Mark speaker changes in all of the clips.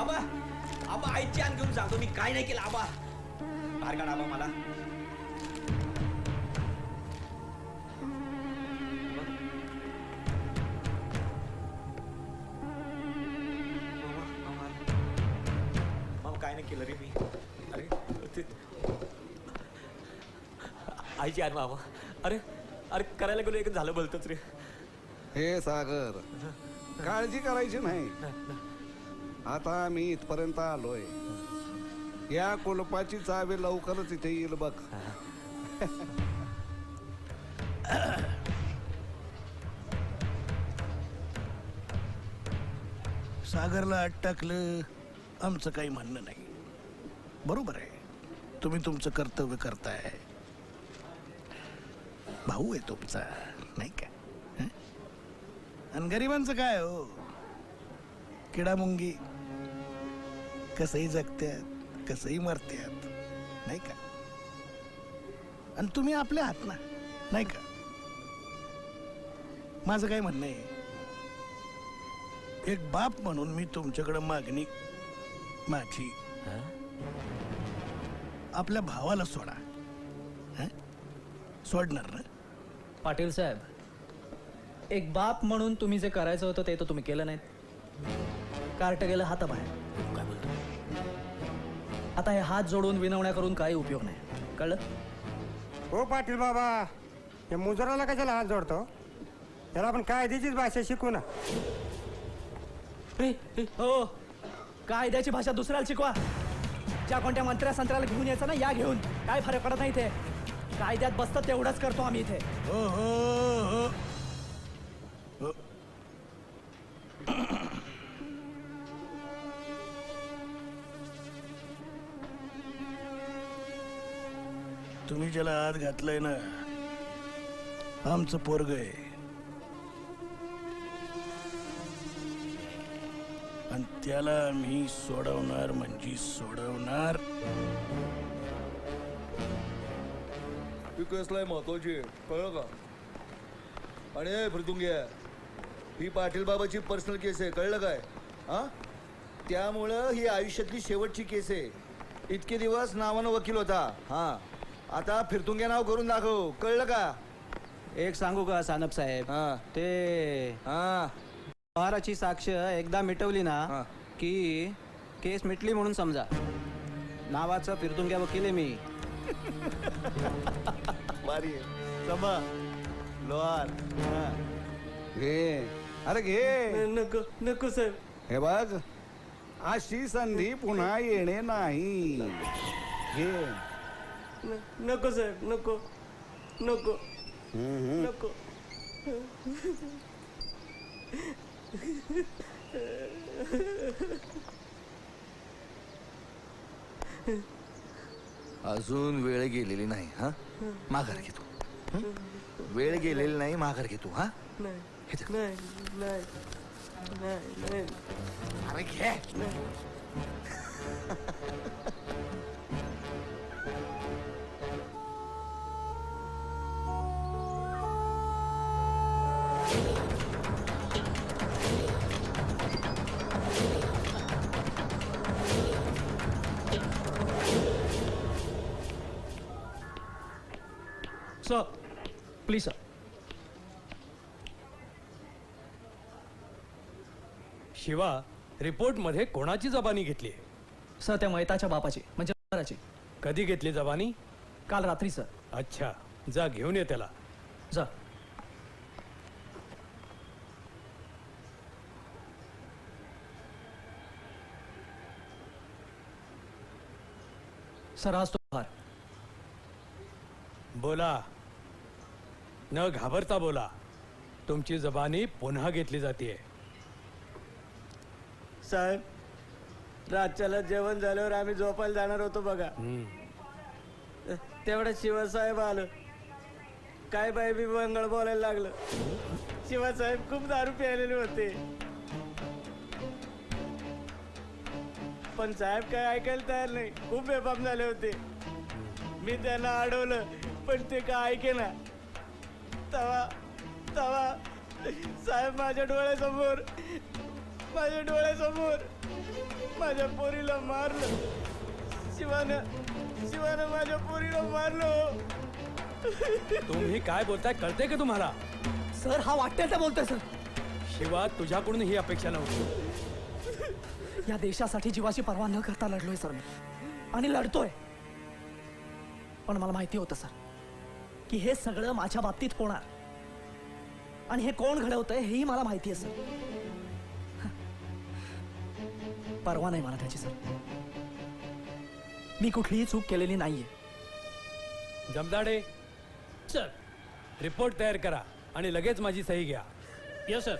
Speaker 1: आबा आबा आईची आण घेऊन सांगतो मी काय नाही केलं आबा. बाहेर काढ आबा मला. मामा काय नाही केलं रे मी. अरे ते आईची आण मामा. अरे अरे करायला गेलो एक झालं बोलतोच रे.
Speaker 2: हे सागर काळजी करायची नाही. आता मी इथपर्यंत आलोय. या कुलपाची चावी लवकरच इथे येईल बघ.
Speaker 3: सागरला आत टाकलं आमचं काही म्हणणं नाही. बरोबर आहे. तुम्ही तुमचं कर्तव्य करताय. भाऊ आहे तुमचा नाही का? हं? आणि गरिबांचं काय हो? किडा मुंगी कसंही जगत्यात कसंही मरत्यात नाही का? आणि तुम्ही आपल्या हात ना नाही का? माझं काय म्हणणं आहे? एक बाप म्हणून मी तुमच्याकडे मागणी माझी. आपल्या भावाला सोडा. हं? सोडणार ना?
Speaker 4: पाटील साहेब एक बाप म्हणून तुम्ही जे करायचं होतं ते तर तुम्ही केलं नाहीत. कार्ट गेलं हाताबाहेर. आता हे हात जोडून विनवण्या करून काही उपयोग नाही. कळलं?
Speaker 5: हो पाटील बाबा. या मुजराला कशाला हात जोडतो? त्याला आपण कायद्याचीच भाषा शिकू ना.
Speaker 4: हो. कायद्याची भाषा दुसऱ्याला शिकवा. ज्या कोणत्या मंत्र्या संत्र्याला घेऊन यायचं ना या घेऊन. काय फरक पडत नाही इथे. कायद्यात बसतं तेवढंच करतो आम्ही इथे.
Speaker 3: हो हो हो हो. तुम्ही ज्याला हात घातलाय ना आमचं पोरग आहे. आणि त्याला मी सोडवणार म्हणजे सोडवणार.
Speaker 6: ही केसलाय महत्वाची कळलं का? आणि हे मृदुंग्या ही पाटील बाबाची पर्सनल केस आहे कळलं काय? हा? त्यामुळं ही आयुष्यातली शेवटची केस आहे. इतके दिवस नावानं वकील होता. हा. आता फिरतुंग्या नाव करून दाखव. कळलं का?
Speaker 7: एक सांगू का सानप साहेब?
Speaker 6: हा.
Speaker 7: ते
Speaker 6: हा.
Speaker 7: साक्ष एकदा मिटवली ना. की केस मिटली म्हणून समजा. नावाचं फिरतून घ्या वकील आहे मी.
Speaker 6: भारी आहे. समा लोहार. हा.
Speaker 2: घे. अरे घे.
Speaker 7: नको नको साहेब.
Speaker 2: हे बघ. अशी संधी पुन्हा येणे नाही. घे.
Speaker 7: नको साहेब नको. नको. नको.
Speaker 6: अजून वेळ गेलेली नाही हा? माघार घे तू हं? वेळ गेलेली नाही माघार घे तू हा हे धर. अरे घे.
Speaker 4: सर प्लीज सर
Speaker 8: शिवा रिपोर्टमध्ये कोणाची जबानी घेतली
Speaker 4: सर त्या मैताच्या बापाची म्हणजे
Speaker 8: कधी घेतली जबानी?
Speaker 4: काल रात्री सर.
Speaker 8: अच्छा जा घेऊन ये त्याला.
Speaker 4: जा. सर आज तो फार
Speaker 8: बोला. न घाबरता बोला. तुमची जबानी पुन्हा घेतली जाते
Speaker 7: साहेब रातच्याला जेवण झाल्यावर आम्ही झोपायला जाणार होतो बघा. तेवढ्या शिवसाहेब आलं. काय बाई बी मंगळ बोलायला लागलं. शिवसाहेब खूप दारू प्यायलेले होते. पण साहेब काय ऐकायला तयार नाही. खूप बेफाम झाले होते. मी त्यांना अडवलं पण ते काय ऐके ना तवा तवा. साहेब माझ्या डोळ्यासमोर माझ्या डोळ्यासमोर माझ्या पोरीला मारलं. शिवानं शिवानं माझ्या पोरीला मारलं
Speaker 8: तुम्ही काय बोलताय कळते का तुम्हाला?
Speaker 4: सर हा वाटेल बोलतोय सर.
Speaker 8: शिवा तुझ्याकडून ही अपेक्षा नव्हती.
Speaker 4: या देशासाठी जीवाची पर्वा न करता लढलोय सर मी. आणि लढतोय. पण मला माहिती होतं सर. की हे सगळं माझ्या बाबतीत होणार. आणि हे कोण घडवतंय हेही मला माहिती आहे सर परवा नाही मला त्याची सर. मी कुठलीही चूक केलेली नाहीये.
Speaker 8: जमदाडे.
Speaker 7: सर.
Speaker 8: रिपोर्ट तयार करा आणि लगेच माझी सही घ्या.
Speaker 7: Yes sir.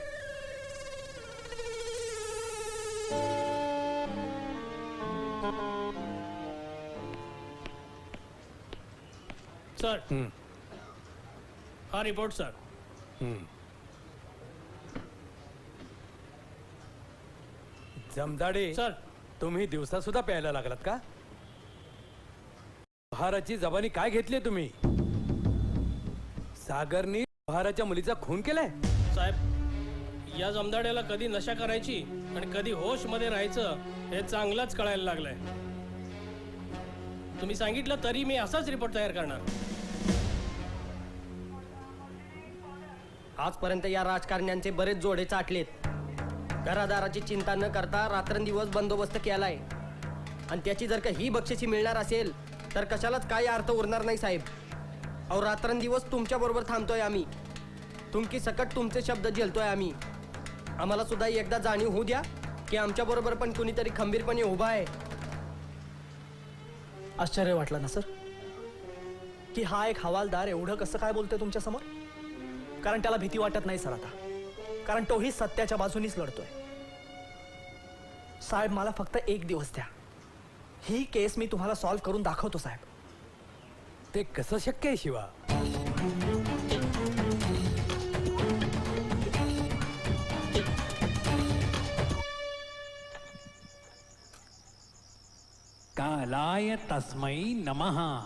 Speaker 7: सर.
Speaker 8: हम्म,
Speaker 7: हा रिपोर्ट सर
Speaker 8: हम्म. जमदाडे
Speaker 7: सर
Speaker 8: तुम्ही दिवसा सुद्धा प्यायला लागलात का? बहाराची जबानी काय घेतली तुम्ही? सागरनी बहाराच्या मुलीचा खून केलाय?
Speaker 7: साहेब या जमदाड्याला कधी नशा करायची आणि कधी होशमध्ये राहायचं हे चांगलंच कळायला लागलंय. तुम्ही सांगितलं तरी मी असाच रिपोर्ट तयार करणार.
Speaker 9: आजपर्यंत या राजकारण्यांचे बरेच जोडे चाटलेत. घरादाराची चिंता न करता रात्रंदिवस बंदोबस्त केलाय. आणि त्याची जर का ही बक्षिसी मिळणार असेल तर कशालाच काही अर्थ उरणार नाही साहेब. अहो रात्रंदिवस तुमच्या बरोबर थांबतोय आम्ही. तुमकी सकट तुमचे शब्द झेलतोय आम्ही. आम्हाला सुद्धा एकदा जाणीव होऊ द्या की आमच्या बरोबर पण कुणीतरी खंबीरपणे उभा आहे.
Speaker 4: आश्चर्य वाटलं ना सर? की हा एक हवालदार एवढं कसं काय बोलतोय तुमच्यासमोर कारण त्याला भीती वाटत नाही सर आता. कारण तोही सत्याच्या बाजूनीच लढतोय. साहेब मला फक्त एक दिवस द्या. ही केस मी तुम्हाला सॉल्व्ह करून दाखवतो साहेब.
Speaker 8: ते कसं शक्य आहे शिवा?
Speaker 10: कालाय तस्मै नमः.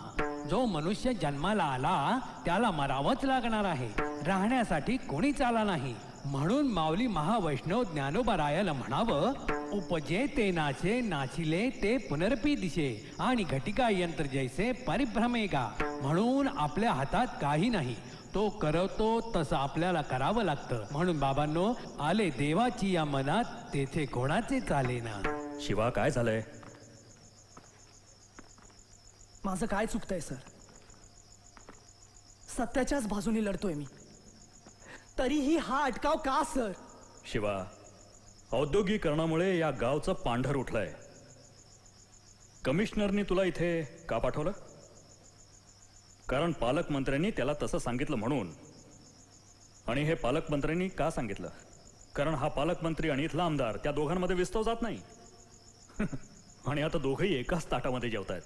Speaker 10: जो मनुष्य जन्माला आला त्याला मरावंच लागणार आहे. राहण्यासाठी कोणीच आला नाही. म्हणून माऊली महावैष्णव ज्ञानोबरायला म्हणावं उपजे ते नाचे नाचिले ते पुनर्पी दिशे आणि घटिका यंत्र जैसे परिभ्रमेगा म्हणून आपल्या हातात काही नाही. तो करवतो तसं आपल्याला करावं लागतं. म्हणून बाबांनो आले देवाची या मनात तेथे कोणाचे चालेना?
Speaker 11: शिवा काय झालंय?
Speaker 4: माझं काय चुकतंय सर? सत्याच्याच बाजूनी लढतोय मी. तरीही हा अटकाव का सर?
Speaker 11: शिवा औद्योगिकरणामुळे या गावचं पांढर उठलंय. कमिशनरनी तुला इथे का पाठवलं? कारण पालकमंत्र्यांनी त्याला तसं सांगितलं म्हणून. आणि हे पालकमंत्र्यांनी का सांगितलं? कारण हा पालकमंत्री आणि इथला आमदार त्या दोघांमध्ये विस्तव जात नाही. आणि आता दोघंही एकाच ताटामध्ये जेवतायत.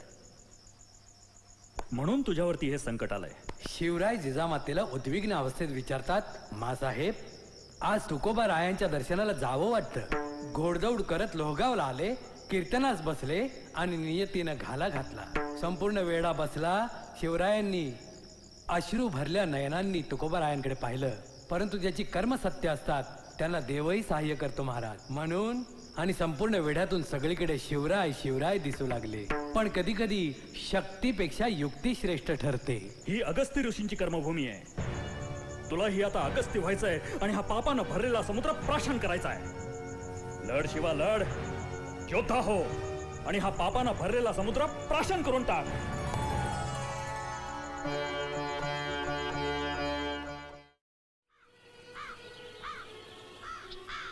Speaker 11: म्हणून तुझ्यावरती हे संकट आलंय.
Speaker 10: शिवराय जिजामातेला उद्विग्न अवस्थेत विचारतात मासाहेब आज तुकोबा रायांच्या दर्शनाला जावं वाटतं. घोडदौड करत लोहगावला आले कीर्तनास बसले आणि नियतीनं घाला घातला. संपूर्ण वेळा बसला शिवरायांनी अश्रू भरल्या नयनांनी तुकोबा रायांकडे पाहिलं. परंतु ज्याची कर्म सत्य असतात त्यांना देवही सहाय्य करतो महाराज. म्हणून आणि संपूर्ण वेढ्यातून सगळीकडे शिवराय शिवराय दिसू लागले. पण कधी कधी शक्तीपेक्षा युक्ती श्रेष्ठ ठरते.
Speaker 11: ही अगस्त्य ऋषींची कर्मभूमी आहे. तुला ही आता अगस्त्य व्हायचंय आणि हा पापानं भरलेला समुद्र प्राशन करायचा आहे लढ शिवा लढ. योद्धा हो. आणि हा पापानं भरलेला समुद्र प्राशन करून टाक.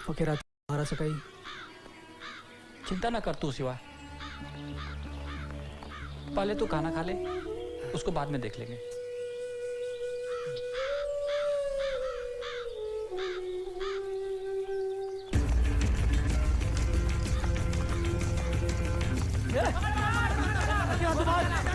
Speaker 4: ओके महाराज काही
Speaker 12: चिंता ना कर तू शिवा पहले तू खाना खा ले उसको बाद में देख लेंगे
Speaker 3: त्या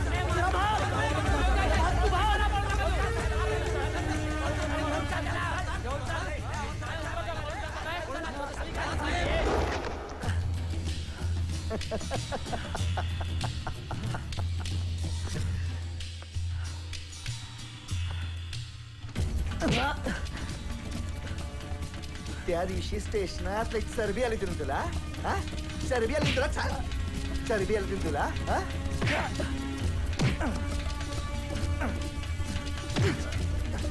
Speaker 13: त्या दिवशी स्टेशनात एक चरबी आली होती ना तुला हा चरबी आली तुला छान चरबी आली होती तुला हा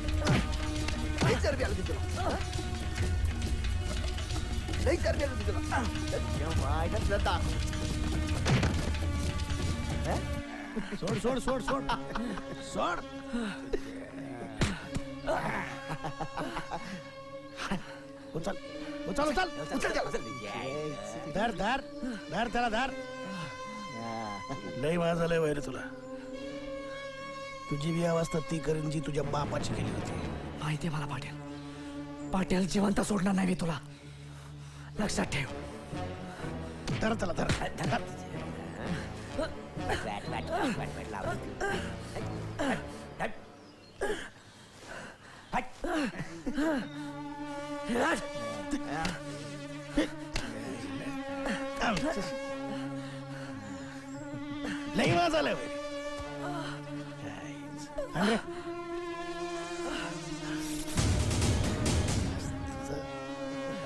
Speaker 13: लई चरबी आली होती तुला हा? लई चरबी आली होती तुला तेव्हा आहे ना तुला दाखव हा?
Speaker 3: सोड सोड सोड सोड सोड उचल उचल उचल
Speaker 13: उचल जा, उचल. Yes.
Speaker 3: धर धर धर त्याला धर लय माझा लय वैर तुला. तुझी बी अवस्था ती करीन जी तुझ्या बापाची केली होती.
Speaker 14: माहितीये मला पाटील. पाटील जिवंत सोडणार नाही मी तुला. लक्षात ठेव.
Speaker 3: धर त्याला धर. धर. लय माझा लय वैर अरे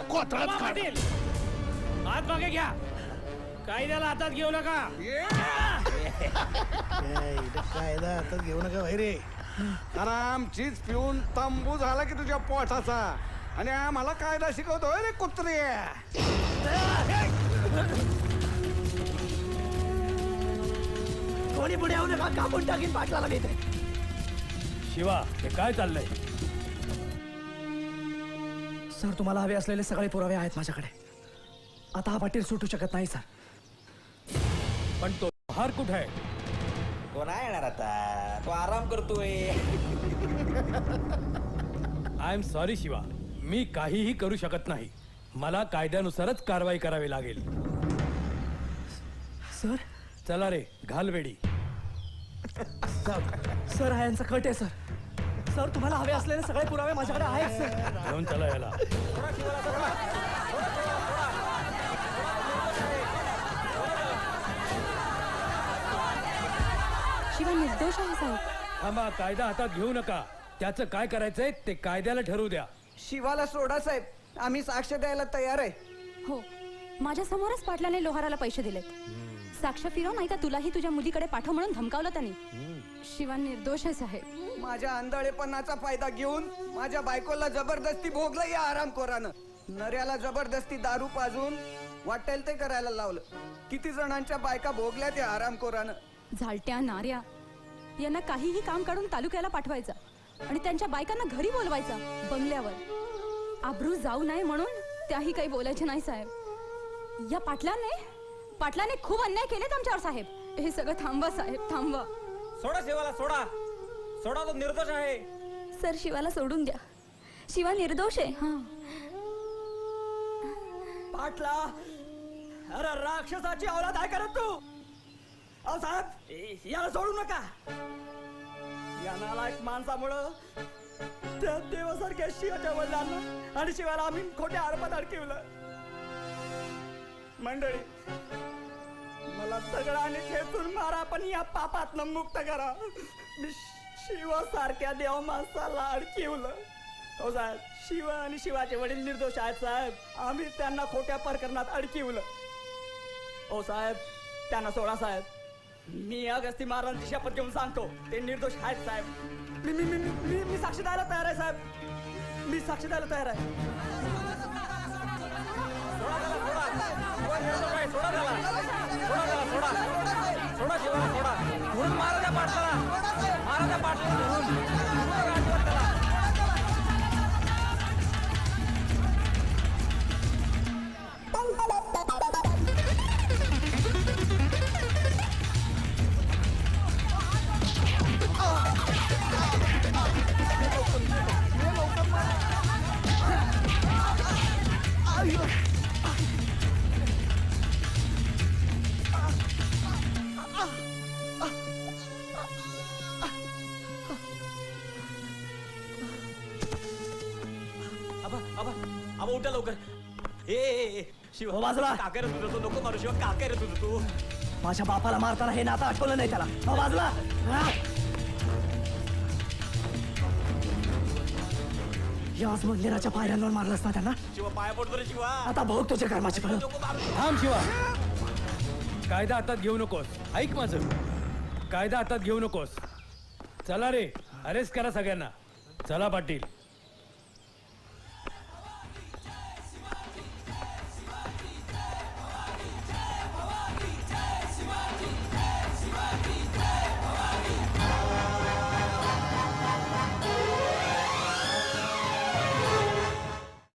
Speaker 3: कोथळात काढ.
Speaker 10: पाटील हात मागे घ्या. कायद्याला हातात घेऊ नका.
Speaker 3: कायदा आता घेऊ नका भाई रे
Speaker 2: आणि आमचीच पिऊन तंबू झाला की तुझ्या पोटाचा. आणि आम्हाला कायदा शिकवतोय रे कुत्रे.
Speaker 14: कोणी पुढे येऊ नका कापून टाकीन पाटलाला मी इथे.
Speaker 10: शिवा हे काय चाललंय?
Speaker 14: सर तुम्हाला हवे असलेले सगळे पुरावे आहेत माझ्याकडे. आता हा पाटील सुटू शकत नाही सर.
Speaker 10: पण तो हार कुठे? आहे
Speaker 9: तो नाही येणार आता? तो आराम करतोय.
Speaker 10: I am sorry Shiva. मी काहीही करू शकत नाही. मला कायद्यानुसारच कारवाई करावी लागेल.
Speaker 14: सर?
Speaker 10: चला रे घाल वेडी.
Speaker 14: सर हा यांचा कट आहे सर. सर तुम्हाला हवे असलेले सगळे पुरावे माझ्याकडे आहेत सर.
Speaker 10: घेऊन चला याला.
Speaker 15: शिवा निर्दोष आहे साहेब
Speaker 10: थांबा कायदा हातात घेऊ नका. त्याचं काय करायचंय ते कायद्याला ठरवू द्या.
Speaker 16: शिवाला सोडा साहेब. आम्ही साक्ष द्यायला तयार आहे.
Speaker 15: हो. माझ्या समोरच पाटलाने लोहाराला पैसे दिलेत. साक्ष फिरव नाही तर तुलाही तुझ्या मुलीकडे पाठव म्हणून धमकावलं त्यांनी. शिवा निर्दोष आहे साहेब.
Speaker 16: माझ्या आंधळेपणाचा फायदा घेऊन माझ्या बायकोला जबरदस्ती भोगलं या आरामखोरानं नऱ्याला जबरदस्ती दारू पाजून वाटेल ते करायला लावलं. किती जणांच्या बायका भोगल्या त्या आरामखोरानं
Speaker 15: झालट्या नाऱ्या. यांना काहीही काम काढून तालुक्याला पाठवायचा आणि त्यांच्या बायकांना घरी बोलवायचा बंगल्यावर. आब्रू जाऊ नये म्हणून त्याही काही बोलायचे नाही साहेब. या पाटलाने पाटलाने खूप अन्याय केलेत आमच्यावर साहेब. हे सगळं थांबवा साहेब थांबवा.
Speaker 9: सोडा शिवाला सोडा. सोडा तो निर्दोष आहे.
Speaker 15: सर शिवाला सोडून द्या. शिवा निर्दोष आहे. हा.
Speaker 14: पाटला अरे राक्षसाची औलाद आहे करत तू? अहो साहेब ए- याला सोडू नका. या नालायक माणसामुळं त्या देवासारख्या शिवाच्या वडिलांना आणि शिवाला आम्ही खोट्या आरोपात अडकिवलं. मंडळी मला दगडाने खेचून मारा पण या पापातनं मुक्त करा. मी शिवासारख्या देव माणसाला अडकिवलं. हो साहेब शिव आणि शिवाचे वडील निर्दोष आहेत साहेब. आम्ही त्यांना खोट्या प्रकरणात अडकिवलं. हो साहेब त्यांना सोडा साहेब. मी अगस्ती महाराजांची शपथ घेऊन सांगतो ते निर्दोष आहेत साहेब मी मी मी मी मी साक्ष द्यायला तयार आहे साहेब मी साक्ष द्यायला तयार आहे
Speaker 9: सोडा त्याला सोडा त्याला सोडा सोडा शिवाला सोडा धरून मारा त्या पाटलाला मारा त्या पाटलाला धरून आबा उठा लवकर. ए ए, ए शिव
Speaker 14: बाजूला.
Speaker 9: काका रे तुझं तू नको मारू शिव काका रे तुझं तू.
Speaker 14: माझ्या बापाला मारताना हे नातं आठवलं नाही त्याला. हो बाजूला. हा?
Speaker 4: याच मंदिराच्या पायऱ्यांवर मारलंस ना त्यांना?
Speaker 1: शिवा पाया पडतो रे शिवा.
Speaker 4: आता बघ तुझ्या कर्माची फळं.
Speaker 10: थांब शिवा. कायदा हातात घेऊ नकोस. ऐक माझं. कायदा हातात घेऊ नकोस. चला रे. अरेस्ट करा सगळ्यांना. चला पाटील.